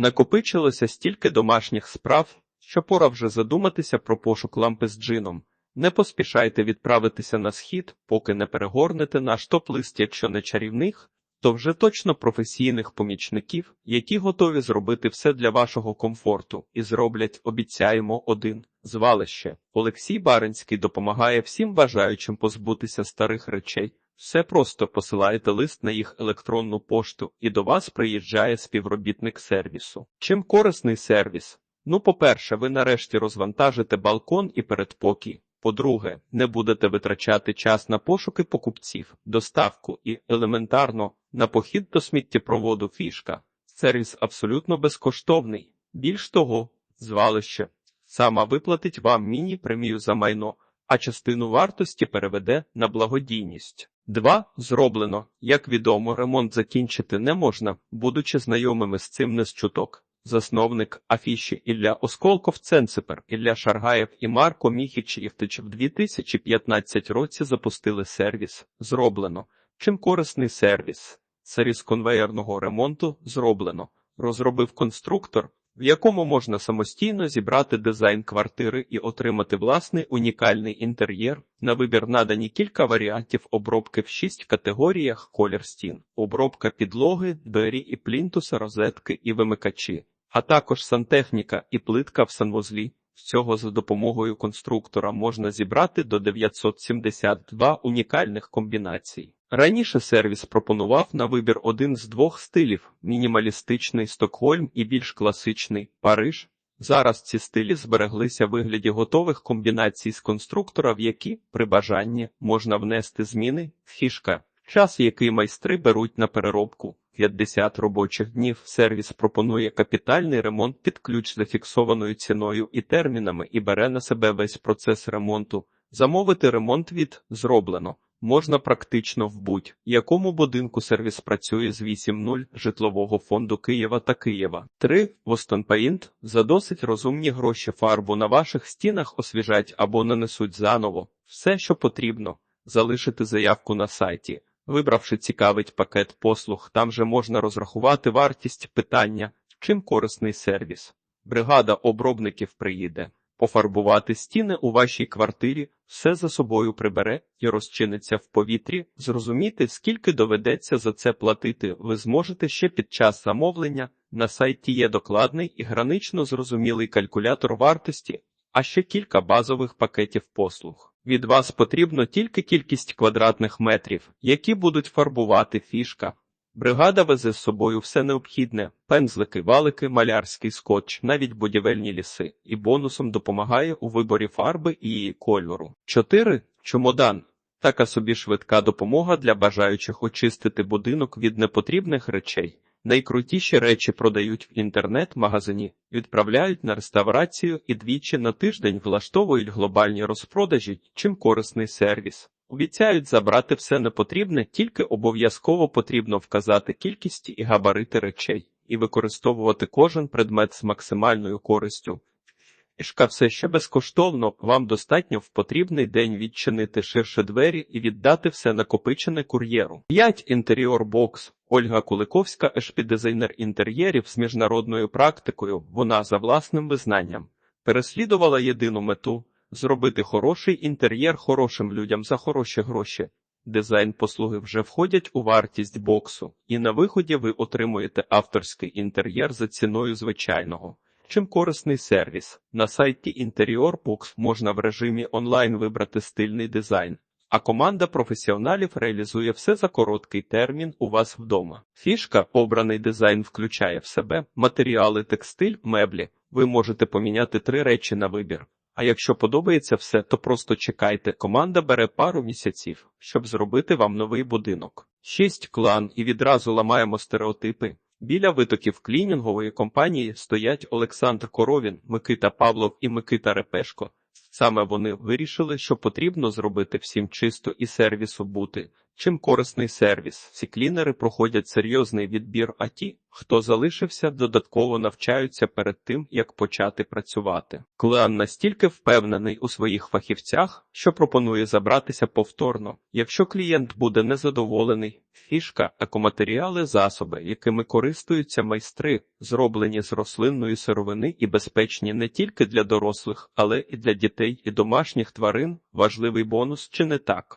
Накопичилося стільки домашніх справ, що пора вже задуматися про пошук лампи з джином. Не поспішайте відправитися на схід, поки не перегорнете наш топ-лист, якщо не чарівних, то вже точно професійних помічників, які готові зробити все для вашого комфорту, і зроблять, обіцяємо, один звалище. Олексій Баринський допомагає всім бажаючим позбутися старих речей. Все просто посилаєте лист на їх електронну пошту, і до вас приїжджає співробітник сервісу. Чим корисний сервіс? Ну, по-перше, ви нарешті розвантажите балкон і передпокій. По-друге, не будете витрачати час на пошуки покупців, доставку і, елементарно, на похід до сміттєпроводу фішка. Сервіс абсолютно безкоштовний. Більш того, звалище сама виплатить вам міні-премію за майно, а частину вартості переведе на благодійність. 2. Зроблено. Як відомо, ремонт закінчити не можна, будучи знайомими з цим не з чуток. Засновник афіші Ілля Осколков Ценципер, Ілля Шаргаєв і Марко Міхіч Євтич в 2015 році запустили сервіс «Зроблено». Чим корисний сервіс? Сервіс конвеєрного ремонту «Зроблено». Розробив конструктор, в якому можна самостійно зібрати дизайн квартири і отримати власний унікальний інтер'єр. На вибір надані кілька варіантів обробки в шість категоріях колір стін, обробка підлоги, двері і плінтуса, розетки і вимикачі, а також сантехніка і плитка в санвузлі. Всього за допомогою конструктора можна зібрати до 972 унікальних комбінацій. Раніше сервіс пропонував на вибір один з двох стилів: мінімалістичний Стокгольм і більш класичний Париж. Зараз ці стилі збереглися в вигляді готових комбінацій з конструктора, в які, при бажанні, можна внести зміни, фішка, час, який майстри беруть на переробку. 50 робочих днів сервіс пропонує капітальний ремонт під ключ за фіксованою ціною і термінами і бере на себе весь процес ремонту. Замовити ремонт від зроблено. Можна практично в будь-якому будинку сервіс працює з 8.0 житлового фонду Києва та Києва. 3. Boston Paint за досить розумні гроші фарбу на ваших стінах освіжать або нанесуть заново. Все, що потрібно, залишити заявку на сайті. Вибравши цікавить пакет послуг, там же можна розрахувати вартість питання, чим корисний сервіс. Бригада обробників приїде. Пофарбувати стіни у вашій квартирі, все за собою прибере і розчиниться в повітрі. Зрозуміти, скільки доведеться за це платити, ви зможете ще під час замовлення. На сайті є докладний і гранично зрозумілий калькулятор вартості, а ще кілька базових пакетів послуг. Від вас потрібно тільки кількість квадратних метрів, які будуть фарбувати фішка. Бригада везе з собою все необхідне: пензлики, валики, малярський скотч, навіть будівельні ліси, і бонусом допомагає у виборі фарби і її кольору. 4. Чомодан. Така собі швидка допомога для бажаючих очистити будинок від непотрібних речей. Найкрутіші речі продають в інтернет-магазині, відправляють на реставрацію і двічі на тиждень влаштовують глобальні розпродажі, чим корисний сервіс. Обіцяють забрати все непотрібне, тільки обов'язково потрібно вказати кількість і габарити речей і використовувати кожен предмет з максимальною користю. Ішка все ще безкоштовно, вам достатньо в потрібний день відчинити ширше двері і віддати все накопичене кур'єру. 5. Інтеріор бокс. Ольга Куликовська, ешпі-дизайнер інтер'єрів з міжнародною практикою. Вона за власним визнанням переслідувала єдину мету зробити хороший інтер'єр хорошим людям за хороші гроші. Дизайн послуги вже входять у вартість боксу, і на виході ви отримуєте авторський інтер'єр за ціною звичайного. Чим корисний сервіс. На сайті Interior Box можна в режимі онлайн вибрати стильний дизайн, а команда професіоналів реалізує все за короткий термін у вас вдома. Фішка, обраний дизайн включає в себе матеріали, текстиль, меблі. Ви можете поміняти три речі на вибір. А якщо подобається все, то просто чекайте. Команда бере пару місяців, щоб зробити вам новий будинок. Шість клан і відразу ламаємо стереотипи. Біля витоків клінінгової компанії стоять Олександр Коровін, Микита Павлов і Микита Репешко. Саме вони вирішили, що потрібно зробити всім чисто і сервісу бути. Чим корисний сервіс? Ці клінери проходять серйозний відбір, а ті, хто залишився, додатково навчаються перед тим, як почати працювати. Клеан настільки впевнений у своїх фахівцях, що пропонує забратися повторно. Якщо клієнт буде незадоволений, фішка, екоматеріали, засоби, якими користуються майстри, зроблені з рослинної сировини і безпечні не тільки для дорослих, але і для дітей і домашніх тварин. Важливий бонус чи не так?